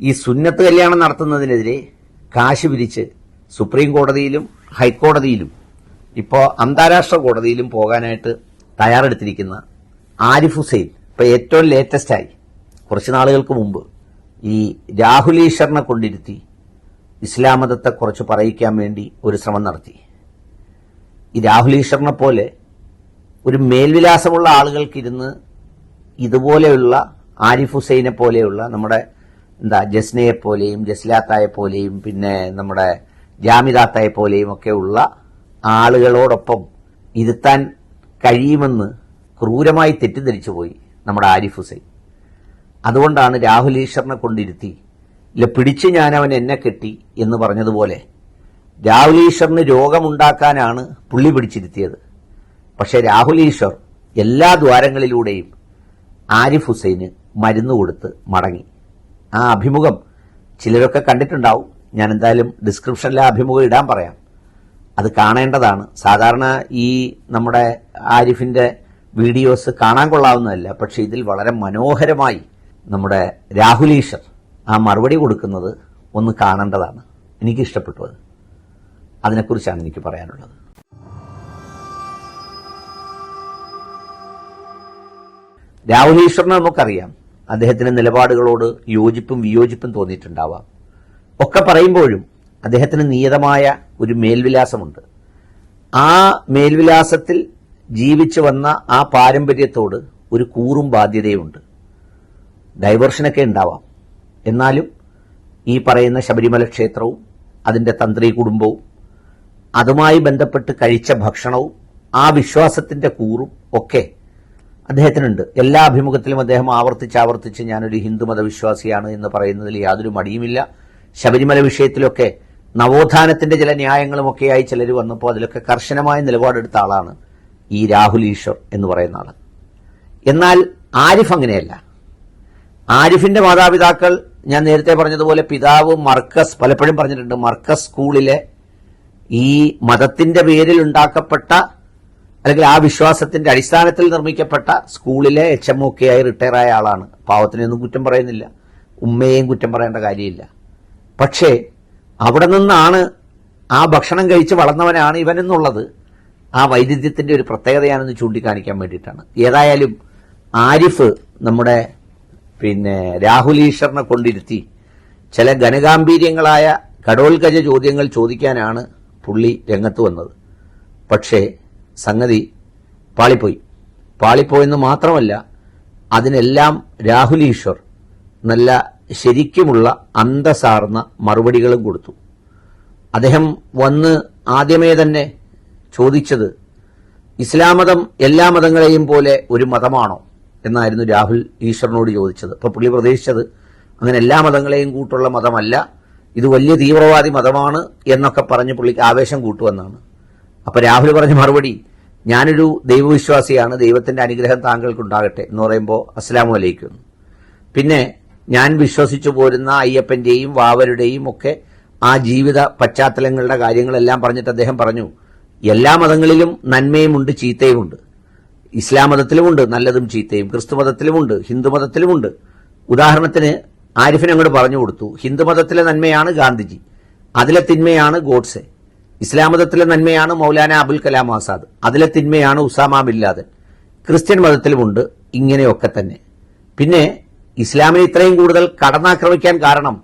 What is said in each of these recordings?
ഈ സുന്നത്ത് കല്യാണം നടത്തുന്നതിനെതിരെ കാശ് പിരിച്ച് സുപ്രീം കോടതിയിലും ഹൈക്കോടതിയിലും ഇപ്പോൾ അന്താരാഷ്ട്ര കോടതിയിലും പോകാനായിട്ട് തയ്യാറെടുത്തിരിക്കുന്ന ആരിഫ് ഹുസൈൻ ഇപ്പോൾ ഏറ്റവും ലേറ്റസ്റ്റായി കുറച്ച് നാളുകൾക്ക് മുമ്പ് ഈ രാഹുൽ ഈശ്വറിനെ കൊണ്ടിരുത്തി ഇസ്ലാം മതത്തെ കുറച്ച് പറയിക്കാൻ വേണ്ടി ഒരു ശ്രമം നടത്തി. ഈ രാഹുൽ ഈശ്വറിനെ പോലെ ഒരു മേൽവിലാസമുള്ള ആളുകൾക്കിരുന്ന് ഇതുപോലെയുള്ള ആരിഫ് ഹുസൈനെ പോലെയുള്ള നമ്മുടെ എന്താ ജസ്നയെ പോലെയും ജസ്ലാത്തായെ പോലെയും പിന്നെ നമ്മുടെ ജാമിദാത്തായെ പോലെയും ഒക്കെ ഉള്ള ആളുകളോടൊപ്പം ഇരുത്താൻ കഴിയുമെന്ന് ക്രൂരമായി തെറ്റിദ്ധരിച്ചു പോയി നമ്മുടെ ആരിഫ് ഹുസൈൻ. അതുകൊണ്ടാണ് രാഹുൽ ഈശ്വറിനെ കൊണ്ടിരുത്തി ഇല്ല പിടിച്ച് ഞാൻ അവൻ എന്നെ കെട്ടി എന്ന് പറഞ്ഞതുപോലെ രാഹുൽ ഈശ്വറിന് രോഗമുണ്ടാക്കാനാണ് പുള്ളി പിടിച്ചിരുത്തിയത്. പക്ഷേ രാഹുൽ ഈശ്വർ എല്ലാ ദ്വാരങ്ങളിലൂടെയും ആരിഫ് ഹുസൈന് മരുന്ന് കൊടുത്ത് മടങ്ങി. ആ അഭിമുഖം ചിലരൊക്കെ കണ്ടിട്ടുണ്ടാവും. ഞാൻ എന്തായാലും ഡിസ്ക്രിപ്ഷനിലെ അഭിമുഖം ഇടാൻ പറയാം. അത് കാണേണ്ടതാണ്. സാധാരണ ഈ നമ്മുടെ ആരിഫിന്റെ വീഡിയോസ് കാണാൻ കൊള്ളാവുന്നതല്ല പക്ഷെ ഇതിൽ വളരെ മനോഹരമായി നമ്മുടെ രാഹുൽ ഈശ്വർ ആ മറുപടി കൊടുക്കുന്നത് ഒന്ന് കാണേണ്ടതാണ്. എനിക്ക് ഇഷ്ടപ്പെട്ടു അത്. അതിനെക്കുറിച്ചാണ് എനിക്ക് പറയാനുള്ളത്. രാഹുൽ ഈശ്വറിനെ നമുക്കറിയാം. അദ്ദേഹത്തിന്റെ നിലപാടുകളോട് യോജിപ്പും വിയോജിപ്പും തോന്നിയിട്ടുണ്ടാവാം. ഒക്കെ പറയുമ്പോഴും അദ്ദേഹത്തിന് നിയതമായ ഒരു മേൽവിലാസമുണ്ട്. ആ മേൽവിലാസത്തിൽ ജീവിച്ചു വന്ന ആ പാരമ്പര്യത്തോട് ഒരു കൂറും ബാധ്യതയുമുണ്ട്. ഡൈവേർഷനൊക്കെ ഉണ്ടാവാം. എന്നാലും ഈ പറയുന്ന ശബരിമല ക്ഷേത്രവും അതിന്റെ തന്ത്രി കുടുംബവും അതുമായി ബന്ധപ്പെട്ട് കഴിച്ച ഭക്ഷണവും ആ വിശ്വാസത്തിന്റെ കൂറും ഒക്കെ അദ്ദേഹത്തിനുണ്ട്. എല്ലാ അഭിമുഖത്തിലും അദ്ദേഹം ആവർത്തിച്ച് ആവർത്തിച്ച് ഞാനൊരു ഹിന്ദുമത വിശ്വാസിയാണ് എന്ന് പറയുന്നതിൽ യാതൊരു മടിയുമില്ല. ശബരിമല വിഷയത്തിലൊക്കെ നവോത്ഥാനത്തിന്റെ ചില ന്യായങ്ങളുമൊക്കെയായി ചിലർ വന്നപ്പോൾ അതിലൊക്കെ കർശനമായ നിലപാടെടുത്ത ആളാണ് ഈ രാഹുൽ ഈശ്വർ എന്ന് പറയുന്ന ആൾ. എന്നാൽ ആരിഫ് അങ്ങനെയല്ല. ആരിഫിന്റെ മാതാപിതാക്കൾ ഞാൻ നേരത്തെ പറഞ്ഞതുപോലെ പിതാവ് മർക്കസ് പലപ്പോഴും പറഞ്ഞിട്ടുണ്ട്. മർക്കസ് സ്കൂളിലെ ഈ മതത്തിന്റെ പേരിൽ ഉണ്ടാക്കപ്പെട്ട അല്ലെങ്കിൽ ആ വിശ്വാസത്തിന്റെ അടിസ്ഥാനത്തിൽ നിർമ്മിക്കപ്പെട്ട സ്കൂളിലെ എച്ച് എം ഒക്കെ ആയി റിട്ടയർ ആയ ആളാണ് പാവത്തിനെയൊന്നും കുറ്റം പറയുന്നില്ല. ഉമ്മയെയും കുറ്റം പറയേണ്ട കാര്യമില്ല. പക്ഷേ അവിടെ നിന്നാണ് ആ ഭക്ഷണം കഴിച്ച് വളർന്നവനാണ് ഇവനെന്നുള്ളത് ആ വൈരുദ്ധ്യത്തിന്റെ ഒരു പ്രത്യേകതയാണെന്ന് ചൂണ്ടിക്കാണിക്കാൻ വേണ്ടിയിട്ടാണ്. ഏതായാലും ആരിഫ് നമ്മുടെ പിന്നെ രാഹുൽ ഈശ്വറിനെ കൊണ്ടിരുത്തി ചില ഘനഗാംഭീര്യങ്ങളായ കടോൽഗജ ചോദ്യങ്ങൾ ചോദിക്കാനാണ് പുള്ളി രംഗത്ത് വന്നത്. പക്ഷേ സംഗതി പാളിപ്പോയി. പാളിപ്പോയെന്ന് മാത്രമല്ല അതിനെല്ലാം രാഹുൽ ഈശ്വർ നല്ല ശരിക്കുമുള്ള അന്തസാർന്ന മറുപടികളും കൊടുത്തു. അദ്ദേഹം വന്ന് ആദ്യമേ തന്നെ ചോദിച്ചത് ഇസ്ലാം മതം എല്ലാ മതങ്ങളെയും പോലെ ഒരു മതമാണോ എന്നായിരുന്നു രാഹുൽ ഈശ്വറിനോട് ചോദിച്ചത്. ഇപ്പോൾ പുള്ളി പ്രതീക്ഷിച്ചത് അങ്ങനെ എല്ലാ മതങ്ങളെയും കൂട്ടുള്ള മതമല്ല ഇത് വലിയ തീവ്രവാദി മതമാണ് എന്നൊക്കെ പറഞ്ഞ് പുള്ളിക്ക് ആവേശം കൂട്ടുവെന്നാണ്. അപ്പോൾ രാഹുൽ പറഞ്ഞ മറുപടി ഞാനൊരു ദൈവവിശ്വാസിയാണ് ദൈവത്തിന്റെ അനുഗ്രഹം താങ്കൾക്കുണ്ടാകട്ടെ എന്ന് പറയുമ്പോൾ അസ്സലാമു അലൈക്കും. പിന്നെ ഞാൻ വിശ്വസിച്ചു പോരുന്ന അയ്യപ്പന്റെയും വാവരുടെയും ഒക്കെ ആ ജീവിത പശ്ചാത്തലങ്ങളുടെ കാര്യങ്ങളെല്ലാം പറഞ്ഞിട്ട് അദ്ദേഹം പറഞ്ഞു എല്ലാ മതങ്ങളിലും നന്മയുമുണ്ട് ചീത്തയുമുണ്ട്. ഇസ്ലാം മതത്തിലുമുണ്ട് നല്ലതും ചീത്തയും. ക്രിസ്തു മതത്തിലുമുണ്ട് ഹിന്ദു മതത്തിലുമുണ്ട്. ഉദാഹരണത്തിന് ആരിഫിനെ അങ്ങോട്ട് പറഞ്ഞു കൊടുത്തു ഹിന്ദു മതത്തിലെ നന്മയാണ് ഗാന്ധിജി അതിലെ തിന്മയാണ് ഗോഡ്സെ. ഇസ്ലാം മതത്തിലെ നന്മയാണ് മൗലാന അബുൽ കലാം ആസാദ്. അതിലെ തിന്മയാണ് Osama bin Laden Laden. Christian മതത്തിലുമുണ്ട് ഇങ്ങനെയൊക്കെ തന്നെ. പിന്നെ ഇസ്ലാമിനെ ഇത്രയും കൂടുതൽ കടന്നാക്രമിക്കാൻ കാരണം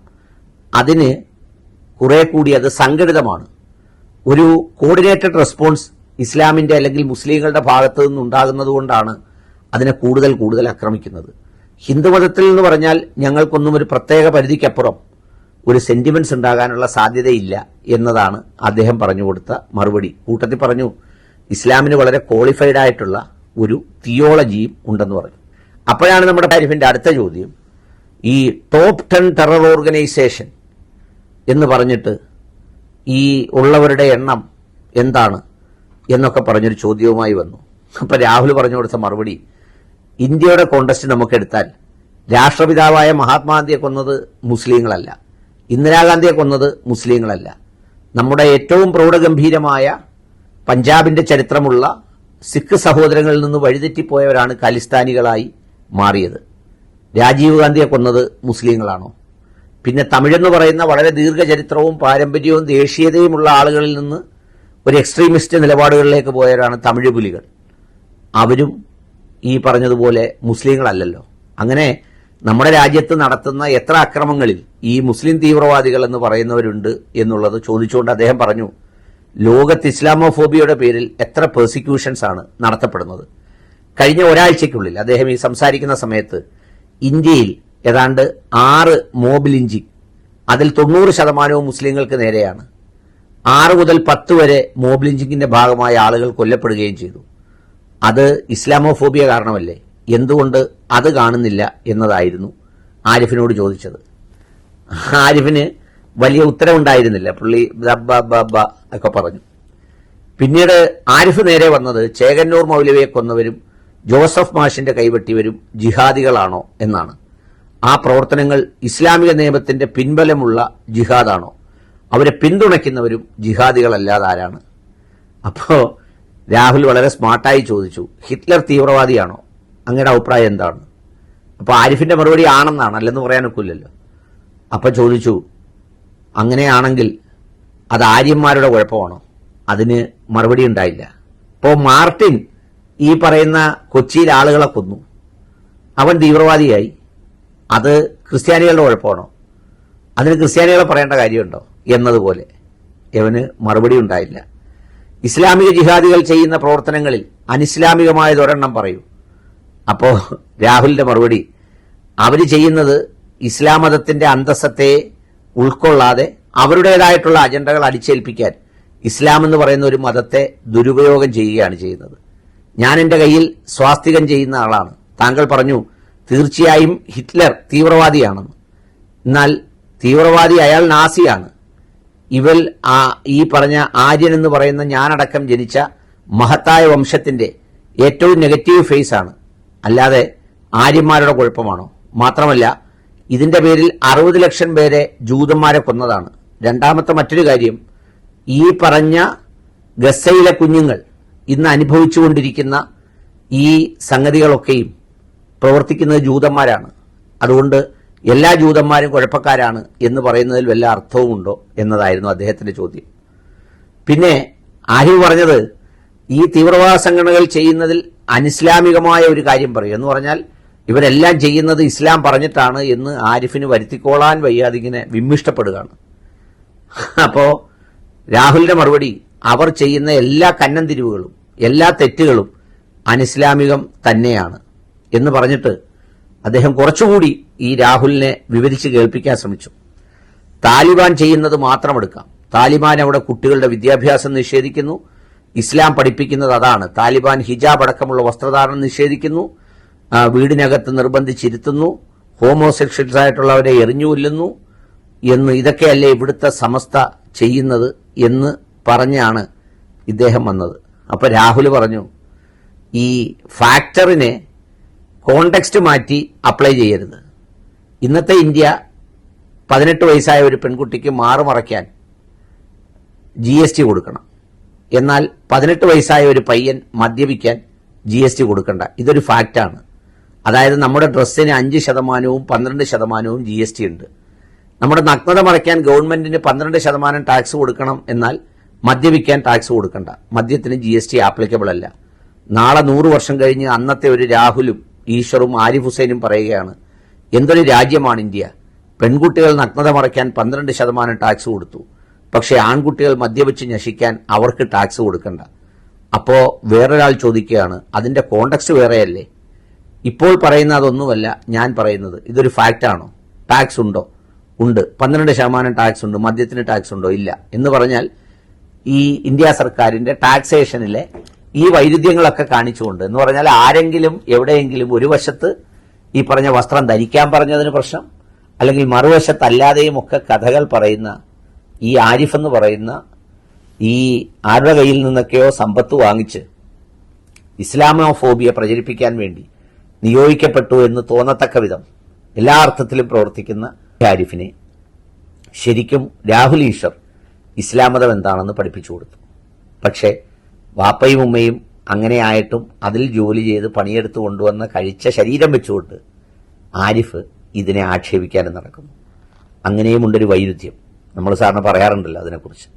അതിന് കുറെ കൂടി അത് സംഘടിതമാണ്. ഒരു കോർഡിനേറ്റഡ് റെസ്പോൺസ് ഇസ്ലാമിന്റെ അല്ലെങ്കിൽ മുസ്ലിങ്ങളുടെ ഭാഗത്തു നിന്നുണ്ടാകുന്നത് കൊണ്ടാണ് അതിനെ കൂടുതൽ കൂടുതൽ ആക്രമിക്കുന്നത്. ഹിന്ദുമതത്തിൽ എന്ന് പറഞ്ഞാൽ ഞങ്ങൾക്കൊന്നും ഒരു പ്രത്യേക പരിധിക്കപ്പുറം ഒരു സെന്റിമെന്റ്സ് ഉണ്ടാകാനുള്ള സാധ്യതയില്ല എന്നതാണ് അദ്ദേഹം പറഞ്ഞു കൊടുത്ത മറുപടി. കൂട്ടത്തിൽ പറഞ്ഞു ഇസ്ലാമിന് വളരെ ക്വാളിഫൈഡ് ആയിട്ടുള്ള ഒരു തിയോളജിയും ഉണ്ടെന്ന് പറഞ്ഞു. അപ്പോഴാണ് നമ്മുടെ താരിഫിന്റെ അടുത്ത ചോദ്യം ഈ ടോപ്പ് ടെൻ ടെറർ ഓർഗനൈസേഷൻ എന്ന് പറഞ്ഞിട്ട് ഈ ഉള്ളവരുടെ എണ്ണം എന്താണ് എന്നൊക്കെ പറഞ്ഞൊരു ചോദ്യവുമായി വന്നു. അപ്പൊ രാഹുൽ പറഞ്ഞു കൊടുത്ത മറുപടി ഇന്ത്യയുടെ കോണ്ടസ്റ്റ് നമുക്കെടുത്താൽ രാഷ്ട്രപിതാവായ മഹാത്മാഗാന്ധിയെ കൊന്നത് മുസ്ലിങ്ങളല്ല. ഇന്ദിരാഗാന്ധിയെ കൊന്നത് മുസ്ലിങ്ങളല്ല. നമ്മുടെ ഏറ്റവും പ്രൗഢഗംഭീരമായ പഞ്ചാബിന്റെ ചരിത്രമുള്ള സിഖ് സഹോദരങ്ങളിൽ നിന്ന് വഴിതെറ്റിപ്പോയവരാണ് ഖാലിസ്ഥാനികളായി മാറിയത്. രാജീവ് ഗാന്ധിയെ കൊന്നത് മുസ്ലിങ്ങളാണോ? പിന്നെ തമിഴെന്ന് പറയുന്ന വളരെ ദീർഘചരിത്രവും പാരമ്പര്യവും ദേശീയതയുമുള്ള ആളുകളിൽ നിന്ന് ഒരു എക്സ്ട്രീമിസ്റ്റ് നിലപാടുകളിലേക്ക് പോയവരാണ് തമിഴ് പുലികൾ. അവരും ഈ പറഞ്ഞതുപോലെ മുസ്ലിങ്ങളല്ലല്ലോ. അങ്ങനെ നമ്മുടെ രാജ്യത്ത് നടത്തുന്ന എത്ര അക്രമങ്ങളിൽ ഈ മുസ്ലിം തീവ്രവാദികൾ എന്ന് പറയുന്നവരുണ്ട് എന്നുള്ളത് ചോദിച്ചുകൊണ്ട് അദ്ദേഹം പറഞ്ഞു ലോകത്ത് ഇസ്ലാമോഫോബിയയുടെ പേരിൽ എത്ര പെർസിക്യൂഷൻസ് ആണ് നടത്തപ്പെടുന്നത്? കഴിഞ്ഞ ഒരാഴ്ചയ്ക്കുള്ളിൽ അദ്ദേഹം ഈ സംസാരിക്കുന്ന സമയത്ത് ഇന്ത്യയിൽ ഏതാണ്ട് ആറ് മോബ് ലിഞ്ചിങ് അതിൽ തൊണ്ണൂറ് ശതമാനവും മുസ്ലിങ്ങൾക്ക് നേരെയാണ്. ആറ് മുതൽ പത്ത് വരെ മോബ് ലിഞ്ചിങ്ങിന്റെ ഭാഗമായ ആളുകൾ കൊല്ലപ്പെടുകയും ചെയ്തു. അത് ഇസ്ലാമോഫോബിയ കാരണമല്ലേ? എന്തുകൊണ്ട് അത് കാണുന്നില്ല എന്നതായിരുന്നു ആരിഫിനോട് ചോദിച്ചത്. ആരിഫിന് വലിയ ഉത്തരവുണ്ടായിരുന്നില്ല. പുള്ളി ബ ഒക്കെ പറഞ്ഞു. പിന്നീട് ആരിഫ് നേരെ വന്നത് ചേകന്നൂർ മൗലവിയെ കൊന്നവരും ജോസഫ് മാഷിന്റെ കൈവെട്ടിവരും ജിഹാദികളാണോ എന്നാണ്. ആ പ്രവർത്തനങ്ങൾ ഇസ്ലാമിക നിയമത്തിന്റെ പിൻബലമുള്ള ജിഹാദാണോ? അവരെ പിന്തുണയ്ക്കുന്നവരും ജിഹാദികളല്ലാതെ ആരാണ്? അപ്പോ രാഹുൽ വളരെ സ്മാർട്ടായി ചോദിച്ചു. ഹിറ്റ്ലർ തീവ്രവാദിയാണോ? അങ്ങയുടെ അഭിപ്രായം എന്താണ്? അപ്പൊ ആരിഫിന്റെ മറുപടി ആണെന്നാണ് അല്ലെന്ന് പറയാനൊക്കില്ലല്ലോ അപ്പൊ ചോദിച്ചു അങ്ങനെയാണെങ്കിൽ അത് ആര്യന്മാരുടെ കുഴപ്പമാണോ? അതിന് മറുപടി ഉണ്ടായില്ല. അപ്പോൾ മാർട്ടിൻ ഈ പറയുന്ന കൊച്ചിയിൽ ആളുകളെ കൊന്നു. അവൻ തീവ്രവാദിയായി. അത് ക്രിസ്ത്യാനികളുടെ കുഴപ്പമാണോ? അതിന് ക്രിസ്ത്യാനികളെ പറയേണ്ട കാര്യമുണ്ടോ? എന്നതുപോലെ. ഇവന് മറുപടി ഉണ്ടായില്ല. ഇസ്ലാമിക ജിഹാദികൾ ചെയ്യുന്ന പ്രവർത്തനങ്ങളിൽ അനിസ്ലാമികമായതൊരെണ്ണം പറയൂ. അപ്പോ രാഹുലിന്റെ മറുപടി അവർ ചെയ്യുന്നത് ഇസ്ലാം മതത്തിന്റെ അന്തസ്സത്തെ ഉൾക്കൊള്ളാതെ അവരുടേതായിട്ടുള്ള അജണ്ടകൾ അടിച്ചേൽപ്പിക്കാൻ ഇസ്ലാം എന്ന് പറയുന്ന ഒരു മതത്തെ ദുരുപയോഗം ചെയ്യുകയാണ് ചെയ്യുന്നത്. ഞാൻ എന്റെ കയ്യിൽ സ്വാസ്തികം ചെയ്യുന്ന ആളാണ്. താങ്കൾ പറഞ്ഞു തീർച്ചയായും ഹിറ്റ്ലർ തീവ്രവാദിയാണെന്ന്. എന്നാൽ തീവ്രവാദി അയാൾ നാസിയാണ്. ഇവൽ ആ ഈ പറഞ്ഞ ആര്യൻ എന്ന് പറയുന്ന ഞാനടക്കം ജനിച്ച മഹത്തായ വംശത്തിന്റെ ഏറ്റവും നെഗറ്റീവ് ഫേസ് ആണ് അല്ലാതെ ആര്യന്മാരുടെ കുഴപ്പമാണോ? മാത്രമല്ല ഇതിന്റെ പേരിൽ അറുപത് ലക്ഷം പേരെ ജൂതന്മാരെ കൊന്നതാണ്. രണ്ടാമത്തെ മറ്റൊരു കാര്യം ഈ പറഞ്ഞ ഗസയിലെ കുഞ്ഞുങ്ങൾ ഇന്ന് അനുഭവിച്ചുകൊണ്ടിരിക്കുന്ന ഈ സംഗതികളൊക്കെയും പ്രവർത്തിക്കുന്നത് ജൂതന്മാരാണ്. അതുകൊണ്ട് എല്ലാ ജൂതന്മാരും കുഴപ്പക്കാരാണ് എന്ന് പറയുന്നതിൽ വല്ല അർത്ഥവുമുണ്ടോ എന്നതായിരുന്നു അദ്ദേഹത്തിന്റെ ചോദ്യം. പിന്നെ ആരിഫ് പറഞ്ഞത് ഈ തീവ്രവാദ സംഘടനകൾ ചെയ്യുന്നതിൽ അനിസ്ലാമികമായ ഒരു കാര്യം പറയും. എന്ന് പറഞ്ഞാൽ ഇവരെല്ലാം ചെയ്യുന്നത് ഇസ്ലാം പറഞ്ഞിട്ടാണ് എന്ന് ആരിഫിന് വരുത്തിക്കോളാൻ വയ്യാതെ ഇങ്ങനെ വിമ്മിഷ്ടപ്പെടുകയാണ്. അപ്പോൾ രാഹുലിന്റെ മറുപടി അവർ ചെയ്യുന്ന എല്ലാ കന്നം തിരിവുകളും എല്ലാ തെറ്റുകളും അനിസ്ലാമികം തന്നെയാണ്. എന്ന് പറഞ്ഞിട്ട് അദ്ദേഹം കുറച്ചുകൂടി ഈ രാഹുലിനെ വിവരിച്ച് കേൾപ്പിക്കാൻ ശ്രമിച്ചു. താലിബാൻ ചെയ്യുന്നത് മാത്രം എടുക്കാം. താലിബാൻ അവിടെ കുട്ടികളുടെ വിദ്യാഭ്യാസം നിഷേധിക്കുന്നു. ഇസ്ലാം പഠിപ്പിക്കുന്നത് അതാണ്. താലിബാൻ ഹിജാബ് അടക്കമുള്ള വസ്ത്രധാരണം നിഷേധിക്കുന്നു. വീടിനകത്ത് നിർബന്ധിച്ചിരുത്തുന്നു. ഹോമോസെക്ഷൽസ് ആയിട്ടുള്ളവരെ എറിഞ്ഞുകൊല്ലുന്നു എന്ന് ഇതൊക്കെയല്ലേ ഇവിടുത്തെ സമസ്ത ചെയ്യുന്നത് എന്ന് പറഞ്ഞാണ് ഇദ്ദേഹം വന്നത്. അപ്പൊ രാഹുൽ പറഞ്ഞു ഈ ഫാക്ടറിനെ കോണ്ടെക്സ്റ്റ് മാറ്റി അപ്ലൈ ചെയ്യരുത്. ഇന്നത്തെ ഇന്ത്യ പതിനെട്ട് വയസ്സായ ഒരു പെൺകുട്ടിക്ക് മാറുമറയ്ക്കാൻ ജി എസ് ടി കൊടുക്കണം. എന്നാൽ പതിനെട്ട് വയസ്സായ ഒരു പയ്യൻ മദ്യപിക്കാൻ ജി എസ് ടി കൊടുക്കണ്ട. ഇതൊരു ഫാക്റ്റാണ് അതായത് നമ്മുടെ ഡ്രസ്സിന് അഞ്ച് ശതമാനവും പന്ത്രണ്ട് ശതമാനവും ജി എസ് ടി ഉണ്ട്. നമ്മുടെ നഗ്നത മറയ്ക്കാൻ ഗവൺമെന്റിന് പന്ത്രണ്ട് ശതമാനം ടാക്സ് കൊടുക്കണം എന്നാൽ മദ്യപിക്കാൻ ടാക്സ് കൊടുക്കണ്ട. മദ്യത്തിന് ജി എസ് ടി ആപ്ലിക്കബിൾ അല്ല. നാളെ നൂറ് വർഷം കഴിഞ്ഞ് അന്നത്തെ ഒരു രാഹുലും ഈശ്വറും ആരിഫ് ഹുസൈനും പറയുകയാണ് എന്തൊരു രാജ്യമാണ് ഇന്ത്യ? പെൺകുട്ടികൾ നഗ്നത മറയ്ക്കാൻ പന്ത്രണ്ട് ശതമാനം ടാക്സ് കൊടുത്തു. പക്ഷേ ആൺകുട്ടികൾ മദ്യപിച്ച് നശിക്കാൻ അവർക്ക് ടാക്സ് കൊടുക്കണ്ട. അപ്പോൾ വേറൊരാൾ ചോദിക്കുകയാണ് അതിന്റെ കോണ്ടക്സ്റ്റ് വേറെയല്ലേ? ഇപ്പോൾ പറയുന്ന അതൊന്നുമല്ല ഞാൻ പറയുന്നത്. ഇതൊരു ഫാക്റ്റാണോ? ടാക്സ് ഉണ്ടോ? ഉണ്ട്. പന്ത്രണ്ട് ശതമാനം ടാക്സ് ഉണ്ട് മദ്യത്തിന് ടാക്സ് ഉണ്ടോ? ഇല്ല. എന്ന് പറഞ്ഞാൽ ഈ ഇന്ത്യ സർക്കാരിന്റെ ടാക്സേഷനിലെ ഈ വൈരുദ്ധ്യങ്ങളൊക്കെ കാണിച്ചുകൊണ്ട് എന്ന് പറഞ്ഞാൽ ആരെങ്കിലും എവിടെയെങ്കിലും ഒരു വശത്ത് ഈ പറഞ്ഞ വസ്ത്രം ധരിക്കാൻ പറഞ്ഞതിന് പ്രശ്നം അല്ലെങ്കിൽ മറുവശത്തല്ലാതെയും ഒക്കെ കഥകൾ പറയുന്ന ഈ ആരിഫ് എന്ന് പറയുന്ന ഈ ആരുടെ കയ്യിൽ നിന്നൊക്കെയോ സമ്പത്ത് വാങ്ങിച്ച് ഇസ്ലാമോഫോബിയ പ്രചരിപ്പിക്കാൻ വേണ്ടി നിയോഗിക്കപ്പെട്ടു എന്ന് തോന്നത്തക്ക വിധം എല്ലാ അർത്ഥത്തിലും പ്രവർത്തിക്കുന്ന ആരിഫിനെ ശരിക്കും രാഹുൽ ഈശ്വർ ഇസ്ലാം മതം എന്താണെന്ന് പഠിപ്പിച്ചു കൊടുത്തു. പക്ഷേ വാപ്പയും ഉമ്മയും അങ്ങനെ ആയിട്ടും അതിൽ ജോലി ചെയ്ത് പണിയെടുത്ത് കൊണ്ടുവന്ന കഴിച്ച ശരീരം വെച്ചുകൊണ്ട് ആരിഫ് ഇതിനെ ആക്ഷേപിക്കാനും നടക്കുന്നു. അങ്ങനെയുമുണ്ടൊരു വൈരുദ്ധ്യം. നമ്മൾ സാറിന് പറയാറുണ്ടല്ലോ അതിനെക്കുറിച്ച്.